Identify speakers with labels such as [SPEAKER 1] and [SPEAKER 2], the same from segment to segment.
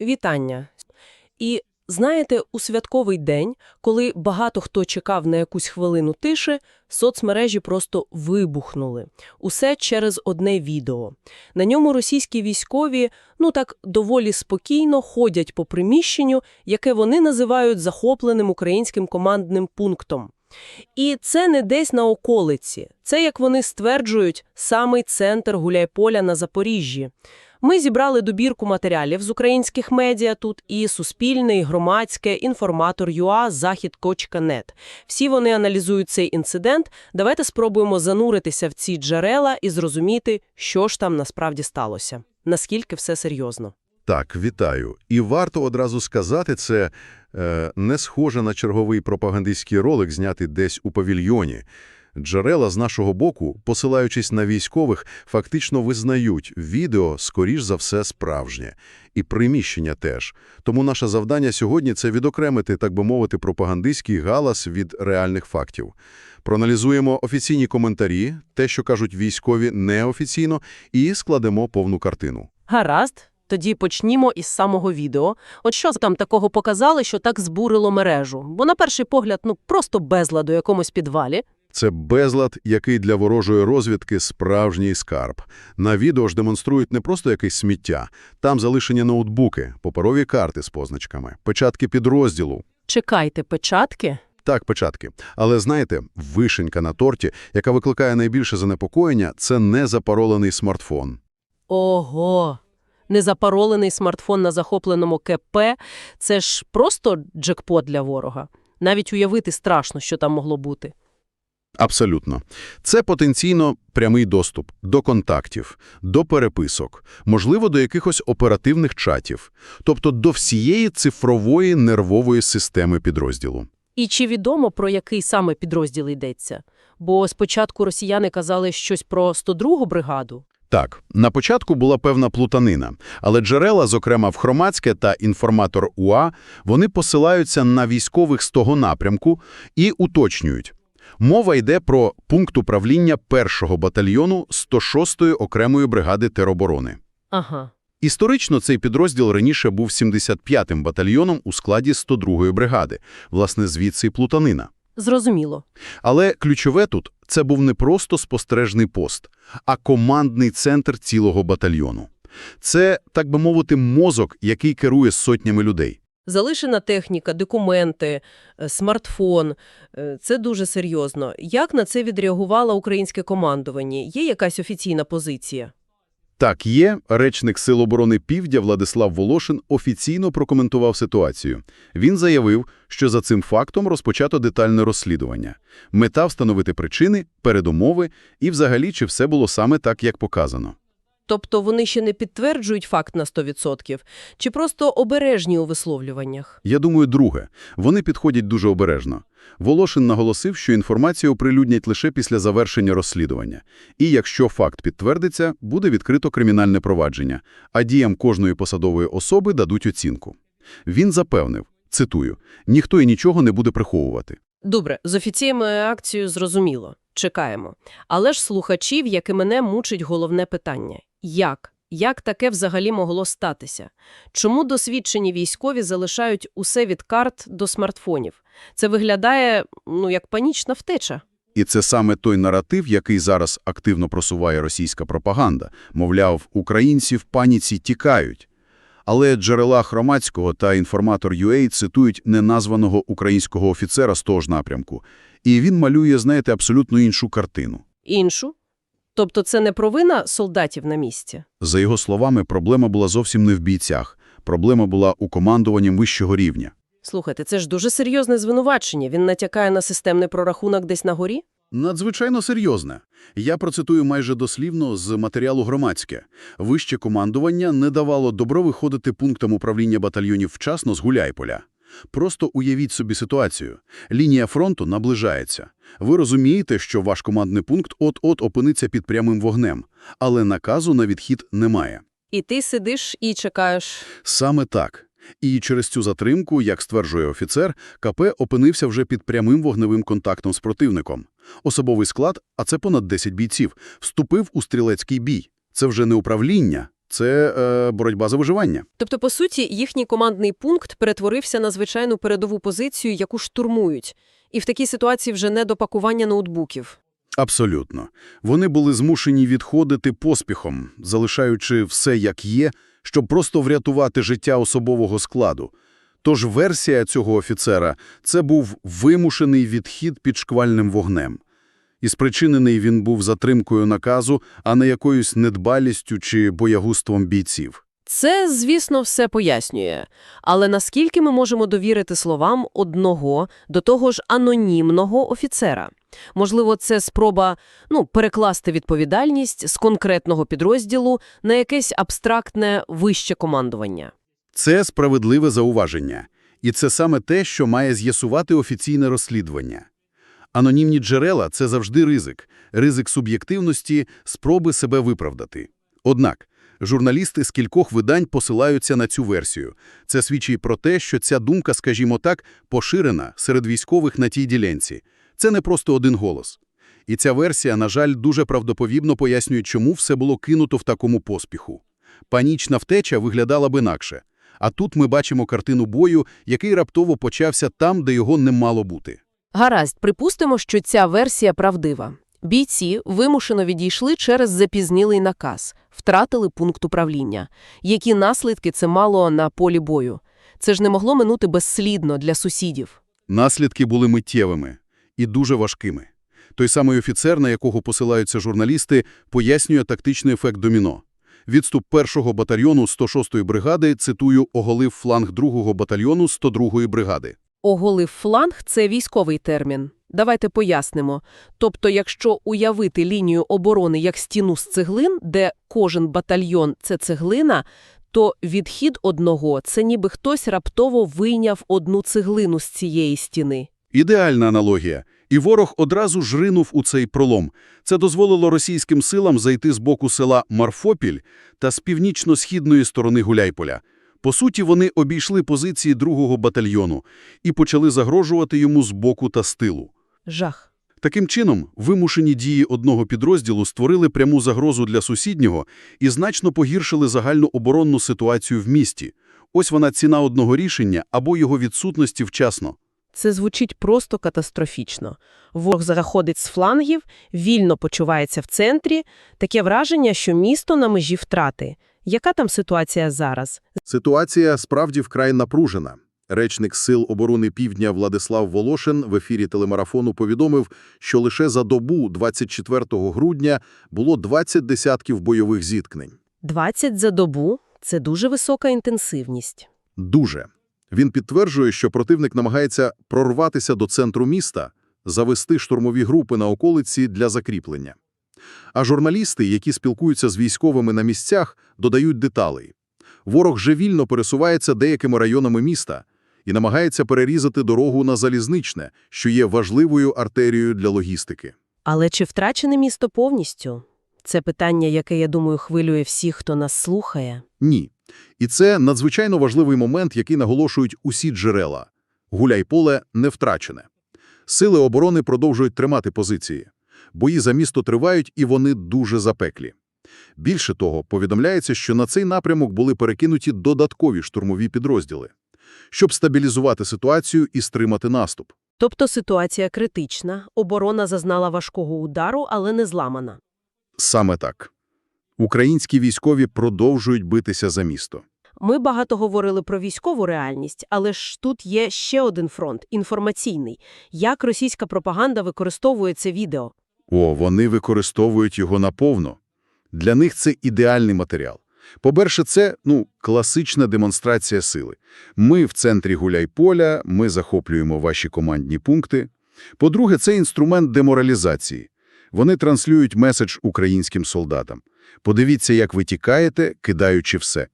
[SPEAKER 1] Вітання. І знаєте, у святковий день, коли багато хто чекав на якусь хвилину тиші, соцмережі просто вибухнули. Усе через одне відео. На ньому російські військові, ну так, доволі спокійно ходять по приміщенню, яке вони називають захопленим українським командним пунктом. І це не десь на околиці. Це, як вони стверджують, самий центр Гуляйполя на Запоріжжі. Ми зібрали добірку матеріалів з українських медіа тут і Суспільне, і Громадське, Інформатор ЮА, Захід.нет. Всі вони аналізують цей інцидент. Давайте спробуємо зануритися в ці джерела і зрозуміти, що ж там насправді сталося. Наскільки все серйозно.
[SPEAKER 2] Так, вітаю. І варто одразу сказати, це е, не схоже на черговий пропагандистський ролик, знятий десь у павільйоні. Джерела з нашого боку, посилаючись на військових, фактично визнають, відео, скоріш за все, справжнє. І приміщення теж. Тому наше завдання сьогодні – це відокремити, так би мовити, пропагандистський галас від реальних фактів. Проаналізуємо офіційні коментарі, те, що кажуть військові неофіційно, і складемо повну картину.
[SPEAKER 1] Гаразд. Тоді почнімо із самого відео. От що там такого показали, що так збурило мережу? Бо на перший погляд, ну просто безлад у якомусь підвалі.
[SPEAKER 2] Це безлад, який для ворожої розвідки справжній скарб. На відео ж демонструють не просто якесь сміття. Там залишені ноутбуки, паперові карти з позначками, печатки підрозділу.
[SPEAKER 1] Чекайте, печатки?
[SPEAKER 2] Так, печатки. Але знаєте, вишенька на торті, яка викликає найбільше занепокоєння, це не запаролений смартфон.
[SPEAKER 1] Ого! Незапаролений смартфон на захопленому КП – це ж просто джекпот для ворога. Навіть уявити страшно, що там могло бути.
[SPEAKER 2] Абсолютно. Це потенційно прямий доступ до контактів, до переписок, можливо, до якихось оперативних чатів, тобто до всієї цифрової нервової системи підрозділу.
[SPEAKER 1] І чи відомо, про який саме підрозділ йдеться? Бо спочатку росіяни казали щось про 102-гу бригаду.
[SPEAKER 2] Так, на початку була певна плутанина, але джерела, зокрема в Хромацьке та інформатор УА, вони посилаються на військових з того напрямку і уточнюють. Мова йде про пункт управління 1-го батальйону 106-ї окремої бригади тероборони.
[SPEAKER 1] Ага.
[SPEAKER 2] Історично цей підрозділ раніше був 75-м батальйоном у складі 102-ї бригади, власне, звідси плутанина.
[SPEAKER 1] Зрозуміло.
[SPEAKER 2] Але ключове тут – це був не просто спостережний пост, а командний центр цілого батальйону. Це, так би мовити, мозок, який керує сотнями людей.
[SPEAKER 1] Залишена техніка, документи, е, смартфон е, – це дуже серйозно. Як на це відреагувало українське командування? Є якась офіційна позиція?
[SPEAKER 2] Так, є, речник Сил оборони Півдня Владислав Волошин офіційно прокоментував ситуацію. Він заявив, що за цим фактом розпочато детальне розслідування. Мета – встановити причини, передумови і взагалі, чи все було саме так, як показано.
[SPEAKER 1] Тобто вони ще не підтверджують факт на 100%? Чи просто обережні у висловлюваннях?
[SPEAKER 2] Я думаю, друге. Вони підходять дуже обережно. Волошин наголосив, що інформацію оприлюднять лише після завершення розслідування. І якщо факт підтвердиться, буде відкрито кримінальне провадження, а діям кожної посадової особи дадуть оцінку. Він запевнив, цитую, «ніхто і нічого не буде приховувати».
[SPEAKER 1] Добре, з офіцією акцією зрозуміло. Чекаємо. Але ж слухачів, як і мене, мучить головне питання. Як? Як таке взагалі могло статися? Чому досвідчені військові залишають усе від карт до смартфонів? Це виглядає, ну, як панічна втеча.
[SPEAKER 2] І це саме той наратив, який зараз активно просуває російська пропаганда. Мовляв, українці в паніці тікають. Але джерела Хромацького та інформатор UA цитують неназваного українського офіцера з того ж напрямку. І він малює, знаєте, абсолютно іншу картину.
[SPEAKER 1] Іншу? Тобто це не провина солдатів на місці?
[SPEAKER 2] За його словами, проблема була зовсім не в бійцях. Проблема була у командуванні вищого рівня.
[SPEAKER 1] Слухайте, це ж дуже серйозне звинувачення. Він натякає на системний прорахунок десь на горі?
[SPEAKER 2] Надзвичайно серйозне. Я процитую майже дослівно з матеріалу «Громадське». Вище командування не давало добро виходити пунктам управління батальйонів вчасно з Гуляйполя. Просто уявіть собі ситуацію. Лінія фронту наближається. Ви розумієте, що ваш командний пункт от-от опиниться під прямим вогнем, але наказу на відхід немає.
[SPEAKER 1] І ти сидиш і чекаєш.
[SPEAKER 2] Саме так. І через цю затримку, як стверджує офіцер, КП опинився вже під прямим вогневим контактом з противником. Особовий склад, а це понад 10 бійців, вступив у стрілецький бій. Це вже не управління,
[SPEAKER 3] Це е, боротьба за виживання.
[SPEAKER 4] Тобто, по суті, їхній командний пункт перетворився на звичайну передову позицію, яку штурмують. І в такій ситуації вже не до пакування ноутбуків.
[SPEAKER 3] Абсолютно. Вони були змушені відходити поспіхом, залишаючи все як є, щоб просто врятувати життя особового складу. Тож версія цього офіцера – це був вимушений відхід під шквальним вогнем. І спричинений він був затримкою наказу, а не якоюсь недбалістю чи боягузтвом бійців.
[SPEAKER 4] Це, звісно, все пояснює. Але наскільки ми можемо довірити словам одного, до того ж анонімного офіцера? Можливо, це спроба ну, перекласти відповідальність з конкретного підрозділу на якесь абстрактне вище командування.
[SPEAKER 3] Це справедливе зауваження. І це саме те, що має з'ясувати офіційне розслідування. Анонімні джерела – це завжди ризик. Ризик суб'єктивності, спроби себе виправдати. Однак, журналісти з кількох видань посилаються на цю версію. Це свідчить про те, що ця думка, скажімо так, поширена серед військових на тій ділянці. Це не просто один голос. І ця версія, на жаль, дуже правдоповідно пояснює, чому все було кинуто в такому поспіху. Панічна втеча виглядала б інакше. А тут ми бачимо картину бою, який раптово почався там, де його не мало бути.
[SPEAKER 4] Гаразд, припустимо, що ця версія правдива. Бійці вимушено відійшли через запізнілий наказ, втратили пункт управління. Які наслідки це мало на полі бою? Це ж не могло минути безслідно для сусідів.
[SPEAKER 3] Наслідки були миттєвими і дуже важкими. Той самий офіцер, на якого посилаються журналісти, пояснює тактичний ефект доміно. Відступ першого батальйону 106-ї бригади, цитую, оголив фланг другого батальйону 102-ї бригади.
[SPEAKER 4] Оголив фланг – це військовий термін. Давайте пояснимо. Тобто, якщо уявити лінію оборони як стіну з цеглин, де кожен батальйон – це цеглина, то відхід одного – це ніби хтось раптово вийняв одну цеглину з цієї стіни.
[SPEAKER 3] Ідеальна аналогія. І ворог одразу ж ринув у цей пролом. Це дозволило російським силам зайти з боку села Марфопіль та з північно-східної сторони Гуляйполя. По суті, вони обійшли позиції другого батальйону і почали загрожувати йому з боку та з тилу.
[SPEAKER 4] Жах.
[SPEAKER 3] Таким чином, вимушені дії одного підрозділу створили пряму загрозу для сусіднього і значно погіршили загальну оборонну ситуацію в місті. Ось вона ціна одного рішення або його відсутності вчасно.
[SPEAKER 1] Це звучить просто катастрофічно. Ворог заходить з флангів, вільно почувається в центрі. Таке враження, що місто на межі втрати. Яка там ситуація зараз?
[SPEAKER 2] Ситуація справді вкрай напружена. Речник Сил оборони Півдня Владислав Волошин в ефірі телемарафону повідомив, що лише за добу 24 грудня було 20 десятків бойових зіткнень.
[SPEAKER 1] 20 за добу – це дуже висока інтенсивність.
[SPEAKER 2] Дуже. Він підтверджує, що противник намагається прорватися до центру міста, завести штурмові групи на околиці для закріплення. А журналісти, які спілкуються з військовими на місцях, додають деталей. Ворог вже вільно пересувається деякими районами міста і намагається перерізати дорогу на Залізничне, що є важливою артерією для логістики.
[SPEAKER 1] Але чи втрачене місто повністю? Це питання, яке, я думаю, хвилює всіх, хто нас слухає.
[SPEAKER 2] Ні. І це надзвичайно важливий момент, який наголошують усі джерела. Гуляйполе не втрачене. Сили оборони продовжують тримати позиції. Бої за місто тривають, і вони дуже запеклі. Більше того, повідомляється, що на цей напрямок були перекинуті додаткові штурмові підрозділи, щоб стабілізувати ситуацію і стримати наступ.
[SPEAKER 1] Тобто ситуація критична, оборона зазнала важкого удару, але не зламана.
[SPEAKER 2] Саме так. Українські військові продовжують битися за місто.
[SPEAKER 1] Ми багато говорили про військову реальність, але ж тут є ще один фронт – інформаційний. Як російська пропаганда використовує це відео?
[SPEAKER 2] О, вони використовують його наповно. Для них це ідеальний матеріал. По-перше, це, ну, класична демонстрація сили. Ми в центрі Гуляйполя, ми захоплюємо ваші командні пункти. По-друге, це інструмент деморалізації. Вони транслюють меседж українським солдатам. Подивіться, як ви тікаєте, кидаючи все.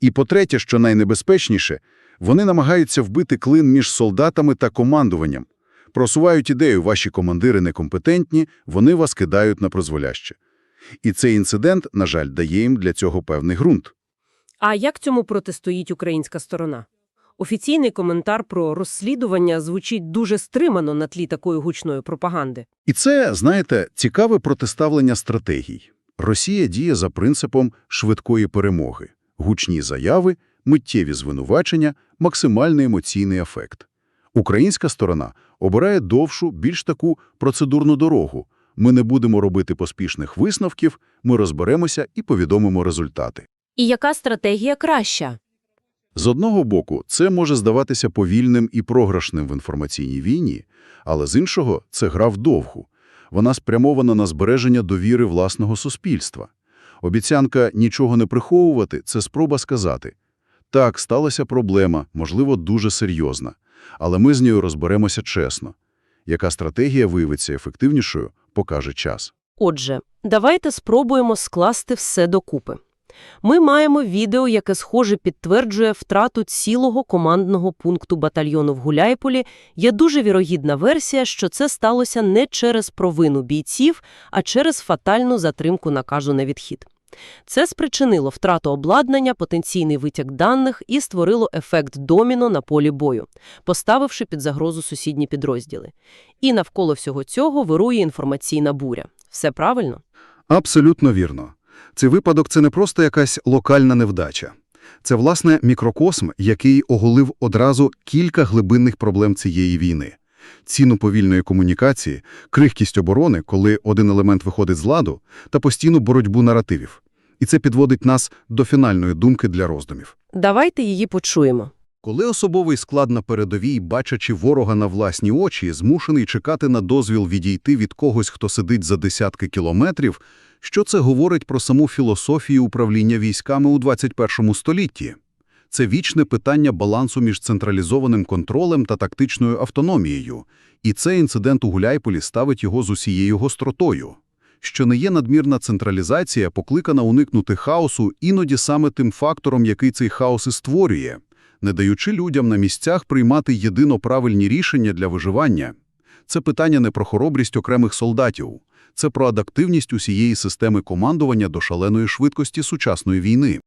[SPEAKER 2] І по-третє, що найнебезпечніше, вони намагаються вбити клин між солдатами та командуванням. Просувають ідею, ваші командири некомпетентні, вони вас кидають на прозволяще. І цей інцидент, на жаль, дає їм для цього певний ґрунт.
[SPEAKER 1] А як цьому протистоїть українська сторона? Офіційний коментар про розслідування звучить дуже стримано на тлі такої гучної пропаганди.
[SPEAKER 2] І це, знаєте, цікаве протиставлення стратегій. Росія діє за принципом швидкої перемоги. Гучні заяви, миттєві звинувачення, максимальний емоційний ефект. Українська сторона обирає довшу, більш таку процедурну дорогу. Ми не будемо робити поспішних висновків, ми розберемося і повідомимо результати.
[SPEAKER 5] І яка стратегія краща?
[SPEAKER 2] З одного боку, це може здаватися повільним і програшним в інформаційній війні, але з іншого – це гра вдовгу. Вона спрямована на збереження довіри власного суспільства. Обіцянка нічого не приховувати – це спроба сказати «Так, сталася проблема, можливо, дуже серйозна, але ми з нею розберемося чесно». Яка стратегія виявиться ефективнішою, покаже час.
[SPEAKER 1] Отже, давайте спробуємо скласти все докупи. Ми маємо відео, яке схоже підтверджує втрату цілого командного пункту батальйону в Гуляйполі. Є дуже вірогідна версія, що це сталося не через провину бійців, а через фатальну затримку наказу на відхід. Це спричинило втрату обладнання, потенційний витік даних і створило ефект доміно на полі бою, поставивши під загрозу сусідні підрозділи. І навколо всього цього вирує інформаційна буря. Все правильно?
[SPEAKER 6] Абсолютно вірно. Цей випадок – це не просто якась локальна невдача. Це, власне, мікрокосм, який оголив одразу кілька глибинних проблем цієї війни. Ціну повільної комунікації, крихкість оборони, коли один елемент виходить з ладу, та постійну боротьбу наративів. І це підводить нас до фінальної думки для роздумів.
[SPEAKER 1] Давайте її почуємо.
[SPEAKER 2] Коли особовий склад на передовій, бачачи ворога на власні очі, змушений чекати на дозвіл відійти від когось, хто сидить за десятки кілометрів, що це говорить про саму філософію управління військами у 21 столітті? Це вічне питання балансу між централізованим контролем та тактичною автономією, і цей інцидент у Гуляйполі ставить його з усією гостротою. Що не є надмірна централізація, покликана уникнути хаосу іноді саме тим фактором, який цей хаос і створює, не даючи людям на місцях приймати єдино правильні рішення для виживання. Це питання не про хоробрість окремих солдатів, це про адаптивність усієї системи командування до шаленої швидкості сучасної війни.